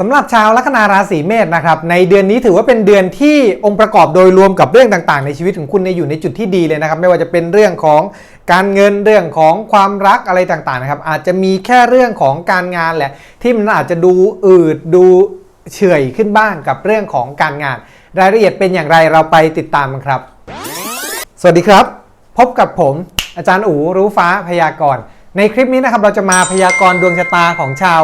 สำหรับชาวลัคนาราศีเมษนะครับในเดือนนี้ถือว่าเป็นเดือนที่องค์ประกอบโดยรวมกับเรื่องต่างๆ ในชีวิตของคุณเนี่ยอยู่ในจุดที่ดีเลยนะครับ ไม่ว่าจะเป็นเรื่องของการเงินเรื่องของความรักอะไรต่างๆนะครับ อาจจะมีแค่เรื่องของการงานแหละ ที่มันอาจจะดูอืดดูเฉื่อยขึ้นบ้างกับเรื่องของการงาน รายละเอียดเป็นอย่างไรเราไปติดตามกันครับ สวัสดีครับ พบกับผมอาจารย์อูรู้ฟ้าพยากรณ์ในคลิปนี้นะครับเราจะมาพยากรณ์ดวงชะตาของชาว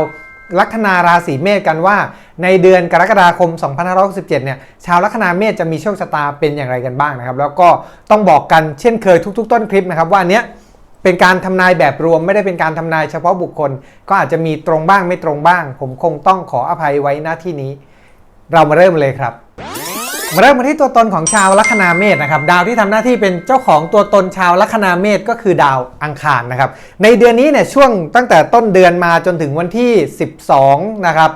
ลัคนาราศีเมษกันว่า ในเดือนกรกฎาคม 2567 เนี่ยชาวลัคนาเมษจะมีโชคชะตาเป็นอย่างไรกันบ้างนะครับ แล้วก็ต้องบอกกันเช่นเคยทุก ๆ ต้นคลิปนะครับว่าเนี้ยเป็นการทำนายแบบรวมไม่ได้เป็นการทำนายเฉพาะบุคคล ก็อาจจะมีตรงบ้างไม่ตรงบ้าง ผมคงต้องขออภัยไว้หน้าที่นี้ เรามาเริ่มเลยครับ เริ่มมาที่ตัวตนของชาวลัคนาเมษนะครับดาวที่ทำหน้าที่เป็นเจ้าของตัวตนชาวลัคนาเมษก็คือดาวอังคารนะครับในเดือนนี้เนี่ยช่วงตั้งแต่ต้นเดือนมาจนถึงวันที่ 12นะครับ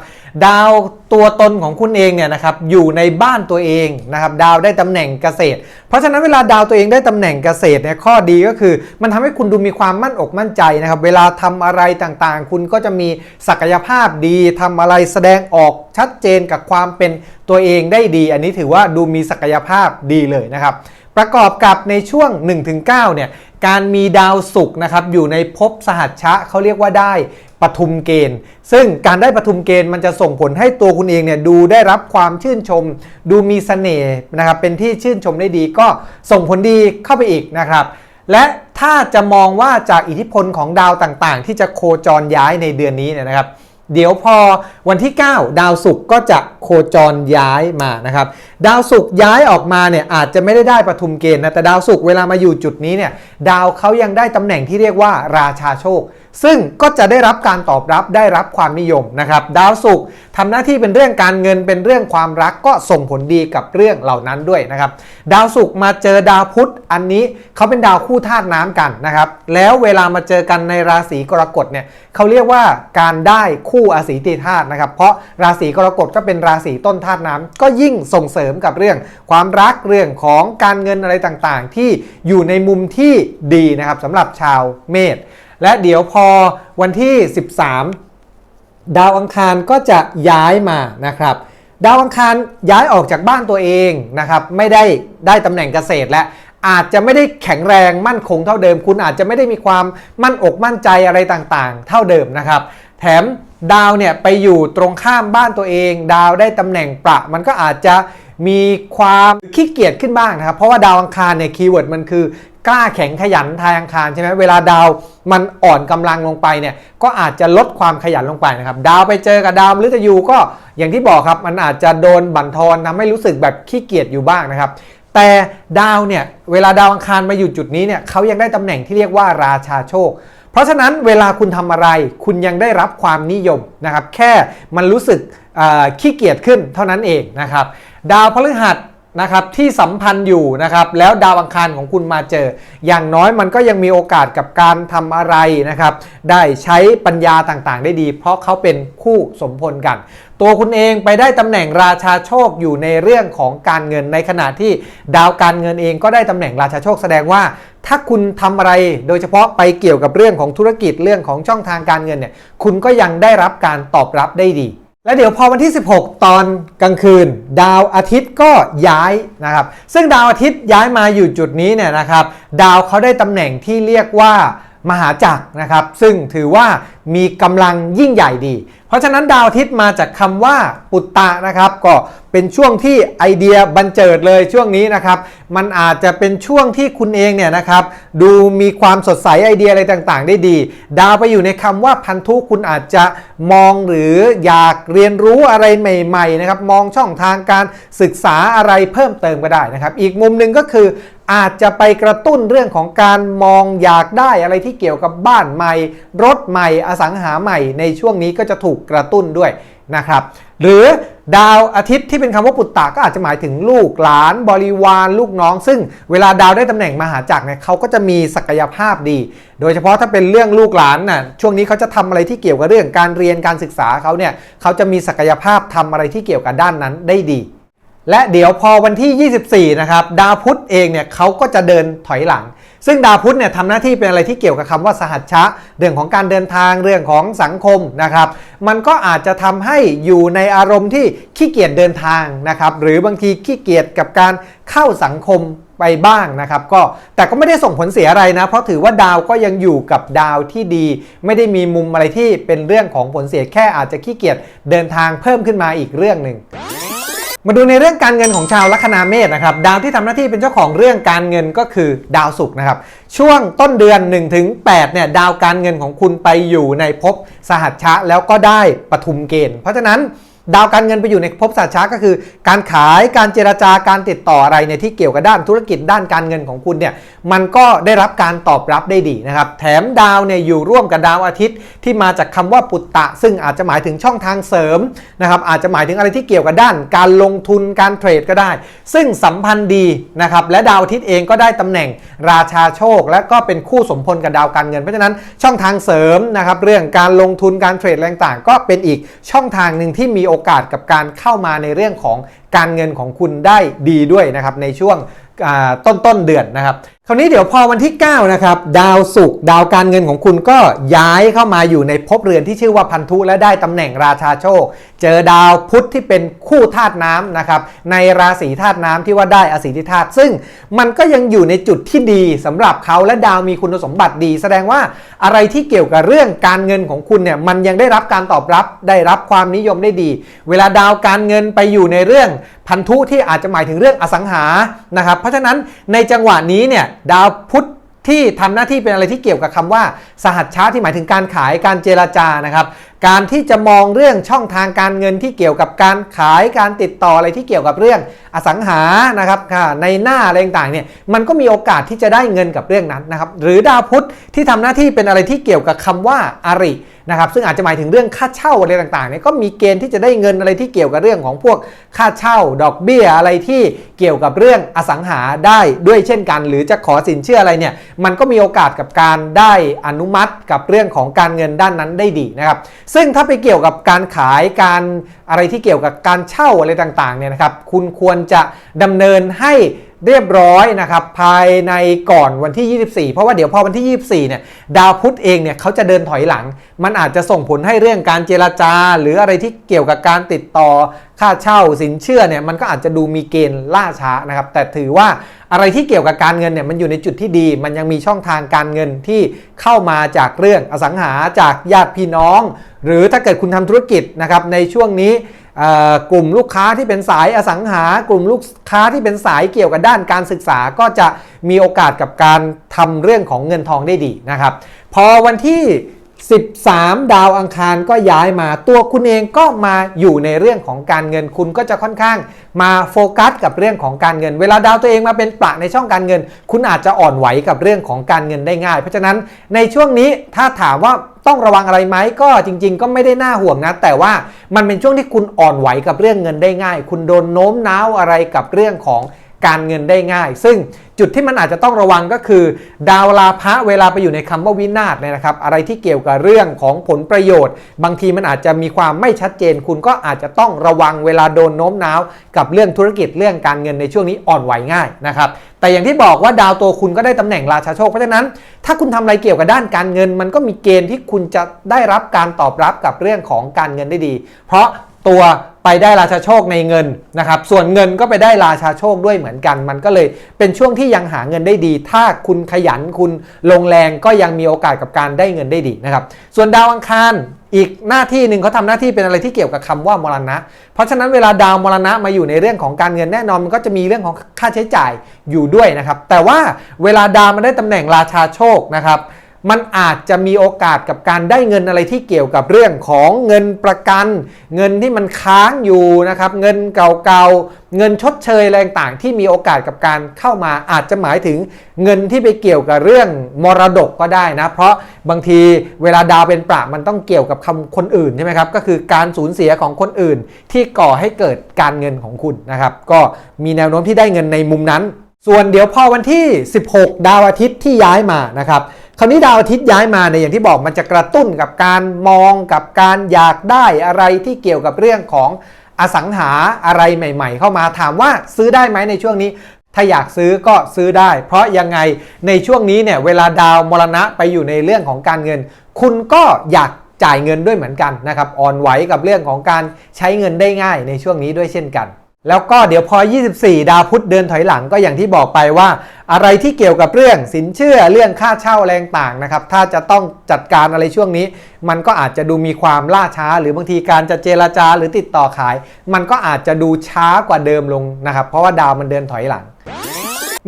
ดาวตัวตนของคุณเองเนี่ยนะครับอยู่ในบ้านตัวเองนะครับดาวได้ตำแหน่งเกษตร เพราะฉะนั้นเวลาดาวตัวเองได้ตำแหน่งเกษตรเนี่ยข้อดีก็คือ มันทำให้คุณดูมีความมั่นอกมั่นใจนะครับเวลาทำอะไรต่างๆ คุณก็จะมีศักยภาพดีทำอะไรแสดงออกชัดเจนกับความเป็นตัวเองได้ดี อันนี้ถือว่าดูมีศักยภาพดีเลยนะครับ ประกอบกับในช่วง 1-9เนี่ยการมีดาวศุกร์นะครับอยู่ในภพสหัชชะเขาเรียกว่าได้ปทุมเกณฑ์ ซึ่งการได้ปทุมเกณฑ์มันจะส่งผลให้ตัวคุณเองเนี่ยดูได้รับความชื่นชม ดูมีเสน่ห์นะครับเป็นที่ชื่นชมได้ดีก็ส่งผลดีเข้าไปอีกนะครับ และถ้าจะมองว่าจากอิทธิพลของดาวต่างๆ ที่จะโคจรย้ายในเดือนนี้เนี่ยนะครับ เดี๋ยวพอวันที่ 9 ดาวศุกร์ก็จะโคจรย้ายมานะครับ ดาวศุกร์ย้ายออกมาเนี่ยอาจจะไม่ได้ได้ปฐุมเกณฑ์นะแต่ดาวศุกร์เวลามาอยู่จุดนี้เนี่ยดาวเขายังได้ตำแหน่งที่เรียกว่าราชาโชค ซึ่งก็จะได้รับการตอบรับได้รับความนิยมนะครับ ดาวศุกร์ทำหน้าที่เป็นเรื่องการเงินเป็นเรื่องความรักก็ส่งผลดีกับเรื่องเหล่านั้นด้วยนะครับ ดาวศุกร์มาเจอดาวพุธอันนี้เขาเป็นดาวคู่ธาตุน้ำกันนะครับ แล้วเวลามาเจอกันในราศีกรกฎเนี่ยเขาเรียกว่าการได้คู่อาศีตีธาตุนะครับ เพราะราศีกรกฎก็เป็นราศีต้นธาตุน้ำก็ยิ่งส่งเสริมกับเรื่อง ความรักเรื่องของการเงินอะไรต่างๆ ที่อยู่ในมุมที่ดีนะครับสำหรับชาวเมษ และเดี๋ยวพอวันที่ 13 ดาวอังคารก็จะย้ายมานะครับดาวอังคารย้ายออกจากบ้านตัวเองนะครับไม่ได้ได้ตำแหน่งเกษตรและอาจจะไม่ได้แข็งแรงมั่นคงเท่าเดิม คุณอาจจะไม่ได้มีความมั่นอกมั่นใจอะไรต่างๆ เท่าเดิมนะครับ แถมดาวเนี่ยไปอยู่ตรงข้ามบ้านตัวเอง ดาวได้ตำแหน่งประ มันก็อาจจะ มีความขี้เกียจขึ้นบ้างนะครับ เพราะว่าดาวอังคารเนี่ยคีย์เวิร์ดมันคือกล้าแข็งขยันทายอังคารใช่ไหมเวลาดาวมันอ่อนกำลังลงไปเนี่ยก็อาจจะลดความขยันลงไปนะครับดาวไปเจอกับดาวมฤตยูก็อย่างที่บอกครับมันอาจจะโดนบั่นทอนทำให้รู้สึกแบบขี้เกียจอยู่บ้างนะครับแต่ดาวเนี่ยเวลาดาวอังคารมาอยู่จุดนี้เนี่ยเขายังได้ตำแหน่งที่เรียกว่าราชาโชค เพราะฉะนั้นเวลาคุณทำอะไรคุณยังได้รับความนิยมนะครับแค่มันรู้สึกขี้เกียจขึ้นเท่านั้นเองนะครับ ดาวพฤหัสนะครับที่สัมพันธ์อยู่นะครับแล้วดาวอังคารของคุณมาเจอ อย่างน้อยมันก็ยังมีโอกาสกับการทำอะไรนะครับ ได้ใช้ปัญญาต่างๆ ได้ดี เพราะเขาเป็นคู่สมพลกัน ตัวคุณเองไปได้ตำแหน่งราชาโชคอยู่ในเรื่องของการเงินในขณะที่ดาวการเงินเองก็ได้ตำแหน่งราชาโชคแสดงว่า ถ้าคุณทำอะไรโดยเฉพาะไปเกี่ยวกับเรื่องของธุรกิจเรื่องของช่องทางการเงินเนี่ยคุณก็ยังได้รับการตอบรับได้ดี แล้วเดี๋ยวพอวันที่ 16 ตอนกลางคืน ดาวอาทิตย์ก็ย้ายนะครับ ซึ่งดาวอาทิตย์ย้ายมาอยู่จุดนี้เนี่ยนะครับ ดาวเขาได้ตำแหน่งที่เรียกว่า มหาจักรนะครับ ซึ่งถือว่ามีกำลังยิ่งใหญ่ดี เพราะฉะนั้นดาวอาทิตย์มาจากคำว่าปุตตะนะครับ ก็เป็นช่วงที่ไอเดียบันเจิดเลยช่วงนี้นะครับ มันอาจจะเป็นช่วงที่คุณเองเนี่ยนะครับ ดูมีความสดใสไอเดียอะไรต่างๆ ได้ดี ดาวไปอยู่ในคำว่าพันธุคุณอาจจะมองหรืออยากเรียนรู้อะไรใหม่ๆนะครับ มองช่องทางการศึกษาอะไรเพิ่มเติมก็ได้นะครับ อีกมุมหนึ่งก็คือ อาจจะไปกระตุ้นเรื่องของการมองอยากได้อะไรที่เกี่ยวกับบ้านใหม่ รถใหม่อสังหาใหม่ ในช่วงนี้ก็จะถูกกระตุ้นด้วยนะครับ หรือดาวอาทิตย์ที่เป็นคำว่าปุตตะก็อาจจะหมายถึงลูกหลานบริวารลูกน้อง ซึ่งเวลาดาวได้ตำแหน่งมหาจักรเนี่ยเขาก็จะมีศักยภาพดี โดยเฉพาะถ้าเป็นเรื่องลูกหลานน่ะช่วงนี้เขาจะทำอะไรที่เกี่ยวกับเรื่องการเรียนการศึกษาเขาเนี่ยเขาจะมีศักยภาพทำอะไรที่เกี่ยวกับด้านนั้นได้ดี และเดี๋ยวพอวันที่ 24 นะครับ ดาวพุธเองเนี่ยเขาก็จะเดินถอยหลัง ซึ่งดาวพุธเนี่ยทำหน้าที่เป็นอะไรที่เกี่ยวกับคำว่าสหัชชะ เรื่องของการเดินทางเรื่องของสังคมนะครับ มันก็อาจจะทำให้อยู่ในอารมณ์ที่ขี้เกียจเดินทางนะครับ หรือบางทีขี้เกียจกับการเข้าสังคมไปบ้างนะครับก็แต่ก็ไม่ได้ส่งผลเสียอะไรนะ เพราะถือว่าดาวก็ยังอยู่กับดาวที่ดี ไม่ได้มีมุมอะไรที่เป็นเรื่องของผลเสียแค่อาจจะขี้เกียจเดินทางเพิ่มขึ้นมาอีกเรื่องหนึ่ง มาดูในเรื่องการเงินของชาวลัคนาเมษนะครับดาวที่ทำหน้าที่เป็นเจ้าของเรื่องการเงินก็คือดาวศุกร์นะครับช่วงต้นเดือน1-8ถึง8เนี่ยดาวการเงินของคุณไปอยู่ในภพสหัชชะแล้วก็ได้ปฐุมเกณฑ์ เพราะฉะนั้น ดาวการเงินไปอยู่ในภพสหัชชะก็คือ การขายการเจรจาการติดต่ออะไรเนี่ยที่เกี่ยวกับด้านธุรกิจด้านการเงินของคุณเนี่ยมันก็ได้รับการตอบรับได้ดีนะครับ แถมดาวเนี่ยอยู่ร่วมกับดาวอาทิตย์ ที่มาจากคำว่าปุตตะ ซึ่งอาจจะหมายถึงช่องทางเสริมนะครับอาจจะหมายถึงอะไรที่เกี่ยวกับด้าน การลงทุนการเทรดก็ได้ ซึ่งสัมพันธ์ดีนะครับและดาวอาทิตย์เองก็ได้ตำแหน่งราชาโชค และก็เป็นคู่สมพลกับดาวการเงิน เพราะฉะนั้นช่องทางเสริมนะครับเรื่องการลงทุนการเทรดอะไรต่างๆก็เป็นอีกช่องทางหนึ่งที่มีโอโอกาสกับการเข้ามาในเรื่องของ การเงินของคุณได้ดีด้วยนะครับในช่วงต้นต้นเดือนนะครับ คราวนี้เดี๋ยวพอวันที่ 9 นะครับ ดาวศุกร์ดาวการเงินของคุณก็ย้ายเข้ามาอยู่ในภพเรือนที่ชื่อว่าพันธุและได้ตำแหน่งราชาโชค เจอดาวพุธที่เป็นคู่ธาตุน้ำนะครับ ในราศีธาตุน้ำที่ว่าได้อสีทิธาตุซึ่งมันก็ยังอยู่ในจุดที่ดีสำหรับเขาและดาวมีคุณสมบัติดี แสดงว่าอะไรที่เกี่ยวกับเรื่องการเงินของคุณเนี่ยมันยังได้รับการตอบรับได้รับความนิยมได้ดี เวลาดาวการเงินไปอยู่ในเรื่องพันธุที่อาจจะหมายถึงเรื่องอสังหานะครับเพราะฉะนั้นในจังหวะนี้เนี่ยดาวพุธที่ทำหน้าที่เป็นอะไรที่เกี่ยวกับคำว่า สหัชชาที่หมายถึงการขายการเจรจานะครับ การที่จะมองเรื่องช่องทางการเงินที่เกี่ยวกับการขายการติดต่ออะไรที่เกี่ยวกับเรื่องอสังหานะครับในหน้าอะไรต่างๆเนี่ยมันก็มีโอกาสที่จะได้เงินกับเรื่องนั้นนะครับหรือดาวพุธที่ทำหน้าที่เป็นอะไรที่เกี่ยวกับคำว่าอาริ นะครับซึ่งอาจจะหมายถึงเรื่องค่าเช่าอะไรต่างๆเนี่ยก็มีเกณฑ์ที่จะได้เงินอะไรที่เกี่ยวกับเรื่องของพวกค่าเช่า ดอกเบี้ยอะไรที่เกี่ยวกับเรื่องอสังหาได้ด้วยเช่นกัน หรือจะขอสินเชื่ออะไรเนี่ยมันก็มีโอกาสกับการได้อนุมัติกับเรื่องของการเงินด้านนั้นได้ดีนะครับซึ่งถ้าไปเกี่ยวกับการขายการอะไรที่เกี่ยวกับการเช่าอะไรต่างๆเนี่ยนะครับคุณควรจะดำเนินให้ เรียบร้อยนะครับภายในก่อนวันที่ 24 เพราะว่าเดี๋ยวพอวันที่ 24 เนี่ยดาวพุธเองเนี่ยเขาจะเดินถอยหลัง มันอาจจะส่งผลให้เรื่องการเจรจา หรืออะไรที่เกี่ยวกับการติดต่อค่าเช่าสินเชื่อเนี่ยมันก็อาจจะดูมีเกณฑ์ล่าช้านะครับแต่ถือว่าอะไรที่เกี่ยวกับการเงินเนี่ยมันอยู่ในจุดที่ดี มันยังมีช่องทางการเงินที่เข้ามาจากเรื่องอสังหาจากญาติพี่น้อง หรือถ้าเกิดคุณทำธุรกิจนะครับในช่วงนี้ กลุ่มลูกค้าที่เป็นสายอสังหา กลุ่มลูกค้าที่เป็นสายเกี่ยวกับด้านการศึกษาก็จะมีโอกาสกับการทำเรื่องของเงินทองได้ดีนะครับ พอวันที่ 13 ดาวอังคารก็ย้ายมาตัวคุณเองก็มาอยู่ในเรื่องของการเงินคุณก็จะค่อนข้างมาโฟกัสกับเรื่องของการเงิน เวลาดาวตัวเองมาเป็นประในช่องการเงิน คุณอาจจะอ่อนไหวกับเรื่องของการเงินได้ง่าย เพราะฉะนั้นในช่วงนี้ถ้าถามว่าต้องระวังอะไรไหมก็จริง ๆ ก็ไม่ได้น่าห่วงนะ แต่ว่ามันเป็นช่วงที่คุณอ่อนไหวกับเรื่องเงินได้ง่าย คุณโดนโน้มน้าวอะไรกับเรื่องของ การเงินได้ง่าย ซึ่งจุดที่มันอาจจะต้องระวังก็คือ ดาวลาภะเวลาไปอยู่ในคำว่าวินาศเนี่ยนะครับ อะไรที่เกี่ยวกับเรื่องของผลประโยชน์ บางทีมันอาจจะมีความไม่ชัดเจน คุณก็อาจจะต้องระวังเวลาโดนโน้มน้าว กับเรื่องธุรกิจเรื่องการเงินในช่วงนี้อ่อนไหวง่ายนะครับแต่อย่างที่บอกว่าดาวตัวคุณก็ได้ตำแหน่งราชาโชค เพราะฉะนั้น ถ้าคุณทำอะไรเกี่ยวกับด้านการเงิน มันก็มีเกณฑ์ที่คุณจะได้รับการตอบรับกับเรื่องของการเงินได้ดี เพราะ ตัวไปได้ราชาโชคในเงินนะครับ ส่วนเงินก็ไปได้ราชาโชคด้วยเหมือนกัน มันก็เลยเป็นช่วงที่ยังหาเงินได้ดี ถ้าคุณขยันคุณลงแรงก็ยังมีโอกาสกับการได้เงินได้ดีนะครับ ส่วนดาวอังคารอีกหน้าที่หนึ่งเขาทำหน้าที่เป็นอะไรที่เกี่ยวกับคำว่ามรณะ เพราะฉะนั้นเวลาดาวมรณะมาอยู่ในเรื่องของการเงินแน่นอนมันก็จะมีเรื่องของค่าใช้จ่ายอยู่ด้วยนะครับ แต่ว่าเวลาดาวมันได้ตำแหน่งราชาโชคนะครับ มันอาจจะมีโอกาสกับการได้เงินอะไรที่เกี่ยวกับเรื่องของเงินประกัน เงินที่มันค้างอยู่นะครับ เงินเก่าๆ เงินชดเชยแรงต่างที่มีโอกาสกับการเข้ามาอาจจะหมายถึงเงินที่ไปเกี่ยวกับเรื่องมรดกก็ได้นะ เพราะบางทีเวลาดาวเป็นประมันต้องเกี่ยวกับคำคนอื่นใช่ไหมครับ ก็คือการสูญเสียของคนอื่น ที่ก่อให้เกิดการเงินของคุณนะครับ ก็มีแนวโน้มที่ได้เงินในมุมนั้น ส่วนเดี๋ยวพอวันที่ 16 ดาวอาทิตย์ที่ย้ายมานะครับ คราวนี้ดาวอาทิตย์ย้ายมาในอย่างที่บอกมันจะกระตุ้นกับการมองกับการอยากได้อะไรที่เกี่ยวกับเรื่องของอสังหาอะไรใหม่ ๆ เข้ามาถามว่าซื้อได้ไหมในช่วงนี้ ถ้าอยากซื้อก็ซื้อได้ เพราะยังไงในช่วงนี้เนี่ยเวลาดาวมรณะไปอยู่ในเรื่องของการเงิน คุณก็อยากจ่ายเงินด้วยเหมือนกันนะครับอ่อนไหวกับเรื่องของการใช้เงินได้ง่ายในช่วงนี้ด้วยเช่นกัน แล้วก็เดี๋ยวพอ 24 ดาวพุธเดินถอยหลังก็อย่างที่บอกไปว่า อะไรที่เกี่ยวกับเรื่องสินเชื่อเรื่องค่าเช่าแรงต่างนะครับ ถ้าจะต้องจัดการอะไรช่วงนี้ มันก็อาจจะดูมีความล่าช้า หรือบางทีการจะเจรจาหรือติดต่อขาย มันก็อาจจะดูช้ากว่าเดิมลงนะครับ เพราะว่าดาวมันเดินถอยหลัง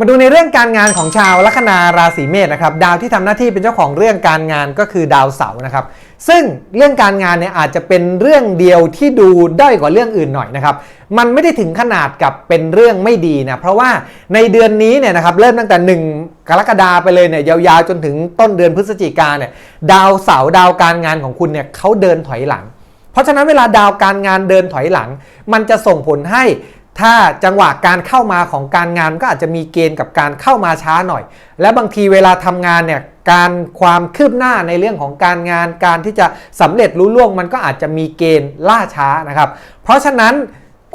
มาดูในเรื่องการงานของชาวลัคนาราศีเมษนะครับดาวที่ทำหน้าที่เป็นเจ้าของเรื่องการงานก็คือดาวเสาร์นะครับซึ่งเรื่องการงานเนี่ยอาจจะเป็นเรื่องเดียวที่ดูด้อยกว่าเรื่องอื่นหน่อยนะครับมันไม่ได้ถึงขนาดกับเป็นเรื่องไม่ดีนะเพราะว่าในเดือนนี้เนี่ยนะครับเริ่มตั้งแต่ 1 กรกฎาไปเลยเนี่ยยาวๆจนถึงต้นเดือนพฤศจิกาเนี่ยดาวเสาร์ดาวการงานของคุณเนี่ยเขาเดินถอยหลัง เพราะฉะนั้นเวลาดาวการงานเดินถอยหลัง มันจะส่งผลให้ ถ้าจังหวะการเข้ามาของการงานก็อาจจะมีเกณฑ์กับการเข้ามาช้าหน่อย และบางทีเวลาทำงานเนี่ยการความคืบหน้าในเรื่องของการงานการที่จะสำเร็จรุ่ล่วงมันก็อาจจะมีเกณฑ์ล่าช้านะครับ เพราะฉะนั้น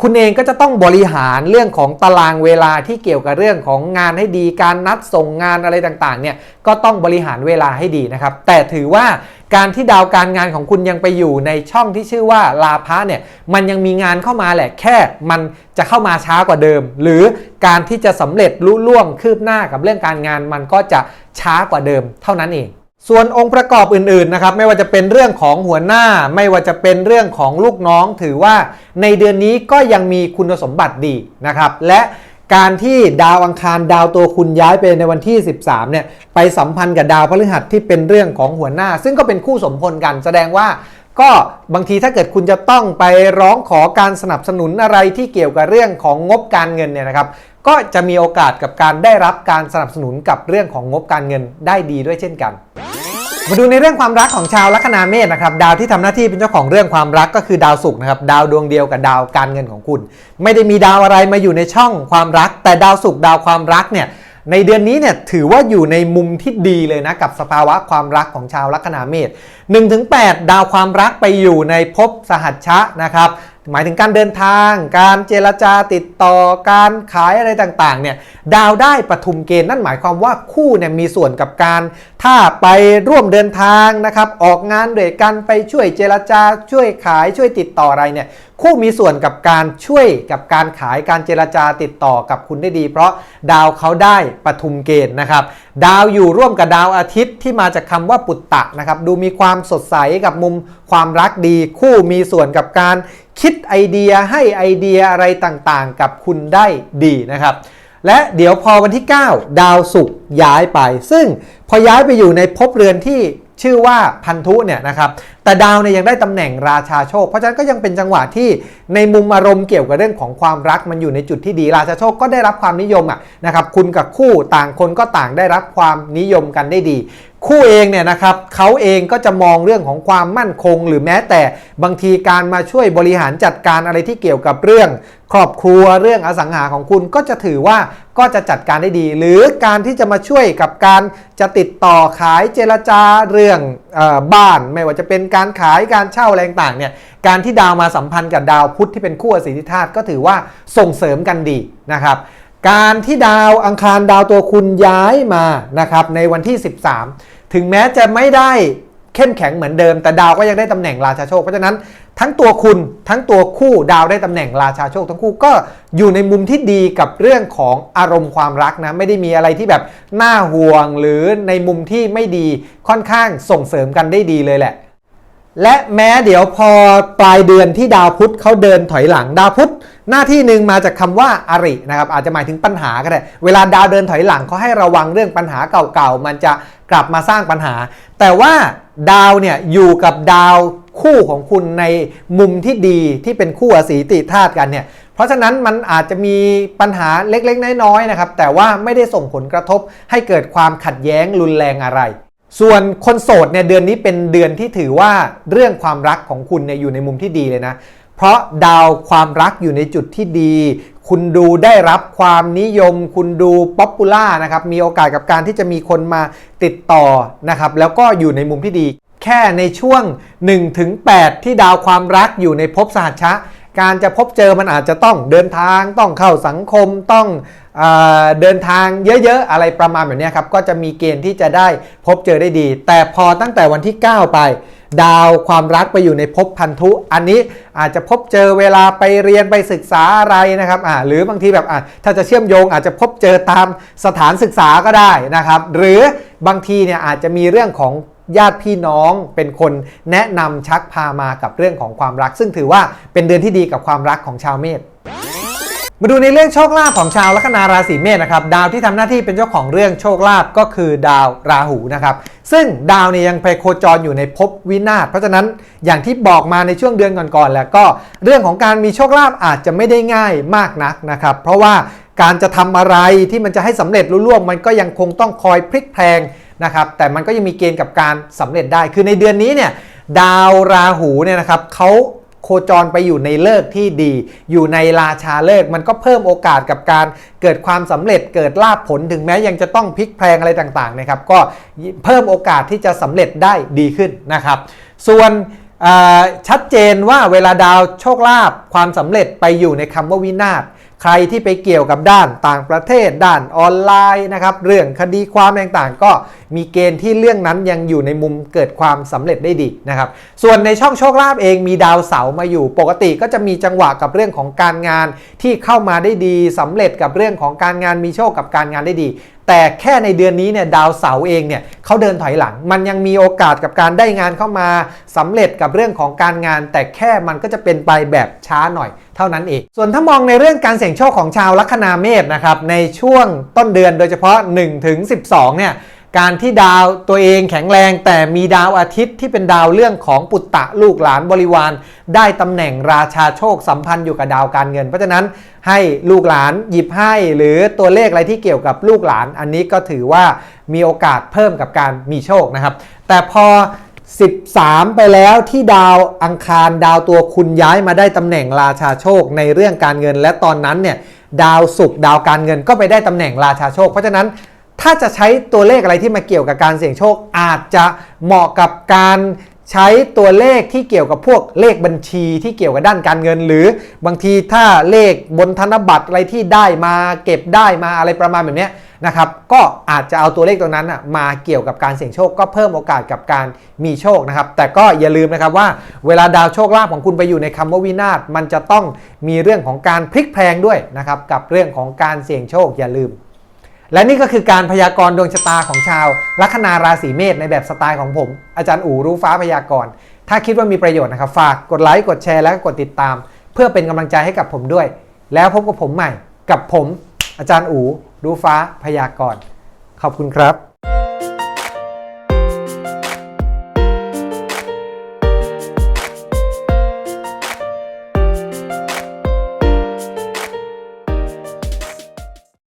คุณเองก็จะต้องบริหารเรื่องของตารางเวลาที่เกี่ยวกับเรื่องของงานให้ดี การนัดส่งงานอะไรต่างๆเนี่ยก็ต้องบริหารเวลาให้ดีนะครับ แต่ถือว่า การที่ดาวการงานของคุณยังไปอยู่ในช่องที่ชื่อว่าลาพะเนี่ยมันยังมีงานเข้ามาแหละแค่มันจะเข้ามาช้ากว่าเดิม หรือการที่จะสำเร็จลุล่วงคืบหน้ากับเรื่องการงาน มันก็จะช้ากว่าเดิม เท่านั้นเองส่วนองค์ประกอบอื่นๆนะครับไม่ว่าจะเป็นเรื่องของหัวหน้า ไม่ว่าจะเป็นเรื่องของลูกน้องถือว่าในเดือนนี้ก็ยังมีคุณสมบัติดีนะครับ และ การที่ดาวอังคารดาวตัวคุณย้ายไปในวันที่ 13เนี่ยไปสัมพันธ์กับดาวพฤหัสที่เป็นเรื่องของหัวหน้า ซึ่งก็เป็นคู่สมพลกันแสดงว่าก็บางทีถ้าเกิดคุณจะต้องไปร้องขอการสนับสนุนอะไรที่เกี่ยวกับเรื่องของงบการเงินเนี่ยนะครับ ก็จะมีโอกาสกับการได้รับการสนับสนุนกับเรื่องของงบการเงินได้ดีด้วยเช่นกัน มาดูในเรื่องความรักของชาวลัคนาเมษนะครับดาวที่ทำหน้าที่เป็นเจ้าของเรื่องความรักก็คือดาวศุกร์นะครับดาวดวงเดียวกับดาวการเงินของคุณ ไม่ได้มีดาวอะไรมาอยู่ในช่องความรัก แต่ดาวศุกร์ดาวความรักเนี่ยในเดือนนี้เนี่ยถือว่าอยู่ในมุมที่ดีเลยนะกับสภาวะความรักของชาวลัคนาเมษ1-8 ดาวความรักไปอยู่ในภพสหัชชะนะครับ หมายถึงการเดินทาง การเจรจาติดต่อการขายอะไรต่างๆเนี่ยดาวได้ปฐุมเกณฑ์นั่นหมายความว่าคู่เนี่ยมีส่วนกับการ ถ้าไปร่วมเดินทางนะครับออกงานด้วยกันไปช่วยเจรจาช่วยขายช่วยติดต่ออะไรเนี่ย คู่มีส่วนกับการช่วยกับการขายการเจรจาติดต่อกับคุณได้ดี เพราะดาวเขาได้ปฐุมเกณฑ์นะครับ ดาวอยู่ร่วมกับดาวอาทิตย์ที่มาจากคำว่าปุตตะนะครับ ดูมีความสดใสกับมุมความรักดี คู่มีส่วนกับการคิดไอเดียให้ไอเดียอะไรต่างๆ กับคุณได้ดีนะครับและเดี๋ยวพอวันที่ 9 ดาวศุกร์ย้ายไป ซึ่งพอย้ายไปอยู่ในภพเรือนที่ ชื่อว่าพันธุเนี่ยนะครับแต่ดาวเนี่ยยังได้ตำแหน่งราชาโชค เพราะฉะนั้นก็ยังเป็นจังหวะที่ในมุมอารมณ์เกี่ยวกับเรื่องของความรักมันอยู่ในจุดที่ดีราชาโชคก็ได้รับความนิยมอะนะครับคุณกับคู่ต่างคนก็ต่างได้รับความนิยมกันได้ดี คู่เองเนี่ยนะครับเขาเองก็จะมองเรื่องของความมั่นคง หรือแม้แต่บางทีการมาช่วยบริหารจัดการอะไรที่เกี่ยวกับเรื่อง ครอบครัวเรื่องอสังหาของคุณก็จะถือว่าก็จะจัดการได้ดี หรือการที่จะมาช่วยกับการจะติดต่อขายเจรจาเรื่องออบ้าน ไม่ว่าจะเป็นการขายการเช่าอะไรต่างเนี่ยการที่ดาวมาสัมพันธ์กับดาวพุธที่เป็นคู่อสิทธิธาตุก็ถือว่าส่งเสริมกันดีนะครับ การที่ดาวอังคารดาวตัวคุณย้ายมานะครับในวันที่ 13 ถึงแม้จะไม่ได้เข้มแข็งเหมือนเดิม แต่ดาวก็ยังได้ตำแหน่งราชาโชค เพราะฉะนั้นทั้งตัวคุณทั้งตัวคู่ดาวได้ตำแหน่งราชาโชค ทั้งคู่ก็อยู่ในมุมที่ดีกับเรื่องของอารมณ์ความรักนะไม่ได้มีอะไรที่แบบน่าห่วงหรือในมุมที่ไม่ดีค่อนข้างส่งเสริมกันได้ดีเลยแหละ และแม้เดี๋ยวพอปลายเดือนที่ดาวพุธเขาเดินถอยหลังดาวพุธหน้าที่หนึ่งมาจากคำว่าอารินะครับอาจจะหมายถึงปัญหาก็ได้เวลาดาวเดินถอยหลังเขาให้ระวังเรื่องปัญหาเก่าๆ มันจะกลับมาสร้างปัญหา แต่ว่าดาวเนี่ยอยู่กับดาวคู่ของคุณในมุมที่ดีที่เป็นคู่อสีติธาตุกันเนี่ยเพราะฉะนั้นมันอาจจะมีปัญหาเล็กๆ น้อยๆนะครับแต่ว่าไม่ได้ส่งผลกระทบให้เกิดความขัดแย้งรุนแรงอะไร ส่วนคนโสดเนี่ยเดือนนี้เป็นเดือนที่ถือว่าเรื่องความรักของคุณเนี่ยอยู่ในมุมที่ดีเลยนะ เพราะดาวความรักอยู่ในจุดที่ดี คุณดูได้รับความนิยม คุณดูป๊อปปูล่านะครับ มีโอกาสกับการที่จะมีคนมาติดต่อนะครับ แล้วก็อยู่ในมุมที่ดี แค่ในช่วง 1-8 ที่ดาวความรักอยู่ในภพสหัชชะ การจะพบเจอมันอาจจะต้องเดินทางต้องเข้าสังคมต้องเอเดินทางเยอะๆ อะไรประมาณแบบนี้ครับ ก็จะมีเกณฑ์ที่จะได้พบเจอได้ดี แต่พอตั้งแต่วันที่ 9 ไป ดาวความรักไปอยู่ในภพพันธุ อันนี้อาจจะพบเจอเวลาไปเรียนไปศึกษาอะไรนะครับอ่าหรือบางทีแบบอ่าถ้าจะเชื่อมโยงอาจจะพบเจอตามสถานศึกษาก็ได้นะครับ หรือบางทีเนี่ยอาจจะมีเรื่องของ ญาติพี่น้องเป็นคนแนะนำชักพามากับเรื่องของความรัก ซึ่งถือว่าเป็นเดือนที่ดีกับความรักของชาวเมษมาดูในเรื่องโชคลาภของชาวลัคนาราศีเมษนะครับดาวที่ทำหน้าที่เป็นเจ้าของเรื่องโชคลาภก็คือดาวราหูนะครับซึ่งดาวเนี่ยยังไปโคจรอยู่ในภพวินาศเพราะฉะนั้นอย่างที่บอกมาในช่วงเดือนก่อนๆแล้วก็เรื่องของการมีโชคลาภอาจจะไม่ได้ง่ายมากนักนะครับเพราะว่าการจะทำอะไรที่มันจะให้สำเร็จรุ่ล่วงมันก็ยังคงต้องคอยพลิกแพลง นะครับแต่มันก็ยังมีเกณฑ์กับการสำเร็จได้ คือในเดือนนี้เนี่ยดาวราหูเนี่ยนะครับเขาโคจรไปอยู่ในเลิกที่ดี อยู่ในราชาเลิกมันก็เพิ่มโอกาสกับการเกิดความสำเร็จเกิดลาภผลถึงแม้ยังจะต้องพลิกแพลงอะไรต่างๆนะครับก็เพิ่มโอกาสที่จะสำเร็จได้ดีขึ้นนะครับ ส่วนชัดเจนว่าเวลาดาวโชคลาภความสำเร็จไปอยู่ในคำว่าวินาศ ใครที่ไปเกี่ยวกับด้านต่างประเทศด้านออนไลน์นะครับเรื่องคดีความต่างๆ ก็มีเกณฑ์ที่เรื่องนั้นยังอยู่ในมุมเกิดความสำเร็จได้ดีนะครับส่วนในช่องโชคลาภเองมีดาวเสาร์มาอยู่ปกติก็จะมีจังหวะกับเรื่องของการงานที่เข้ามาได้ดีสำเร็จกับเรื่องของการงานมีโชคกับการงานได้ดีแต่แค่ในเดือนนี้เนี่ยดาวเสาร์เองเนี่ยเขาเดินถอยหลัง มันยังมีโอกาสกับการได้งานเข้ามาสำเร็จกับเรื่องของการงาน แต่แค่มันก็จะเป็นไปแบบช้าหน่อย เท่านั้นเอง ส่วนถ้ามองในเรื่องการเสี่ยงโชคของชาวลัคนาเมษนะครับในช่วงต้นเดือนโดยเฉพาะ1ถึง12เนี่ย การที่ดาวตัวเองแข็งแรง แต่มีดาวอาทิตย์ที่เป็นดาวเรื่องของปุตตะลูกหลานบริวาร ได้ตำแหน่งราชาโชคสัมพันธ์อยู่กับดาวการเงิน เพราะฉะนั้นให้ลูกหลานหยิบให้หรือตัวเลขอะไรที่เกี่ยวกับลูกหลาน อันนี้ก็ถือว่ามีโอกาสเพิ่มกับการมีโชคนะครับ แต่พอ 13 ไปแล้วที่ดาวอังคารดาวตัวคุณย้ายมาได้ตำแหน่งราชาโชคในเรื่องการเงิน และตอนนั้นเนี่ยดาวศุกร์ดาวการเงินก็ไปได้ตำแหน่งราชาโชค เพราะฉะนั้น ถ้าจะใช้ตัวเลขอะไรที่มาเกี่ยวกับการเสี่ยงโชค อาจจะเหมาะกับการใช้ตัวเลขที่เกี่ยวกับพวกเลขบัญชีที่เกี่ยวกับด้านการเงิน หรือบางทีถ้าเลขบนธนบัตรอะไรที่ได้มาเก็บได้มาอะไรประมาณแบบนี้นะครับก็อาจจะเอาตัวเลขตรงนั้นมาเกี่ยวกับการเสี่ยงโชค ก็เพิ่มโอกาสกับการมีโชคนะครับ แต่ก็อย่าลืมนะครับว่าเวลาดาวโชคลาภของคุณไปอยู่ในคำว่าวินาศมันจะต้องมีเรื่องของการพลิกแพลงด้วยนะครับกับเรื่องของการเสี่ยงโชคอย่าลืม และนี่ก็คือการพยากรณ์ดวงชะตาของชาวลัคนาราศีเมษในแบบสไตล์ของผม อาจารย์อู๋รู้ฟ้าพยากรณ์ ถ้าคิดว่ามีประโยชน์นะครับ ฝากกดไลค์กดแชร์และกดติดตาม เพื่อเป็นกำลังใจให้กับผมด้วย แล้วพบกับผมใหม่กับผม อาจารย์อู๋รู้ฟ้าพยากรณ์ ขอบคุณครับ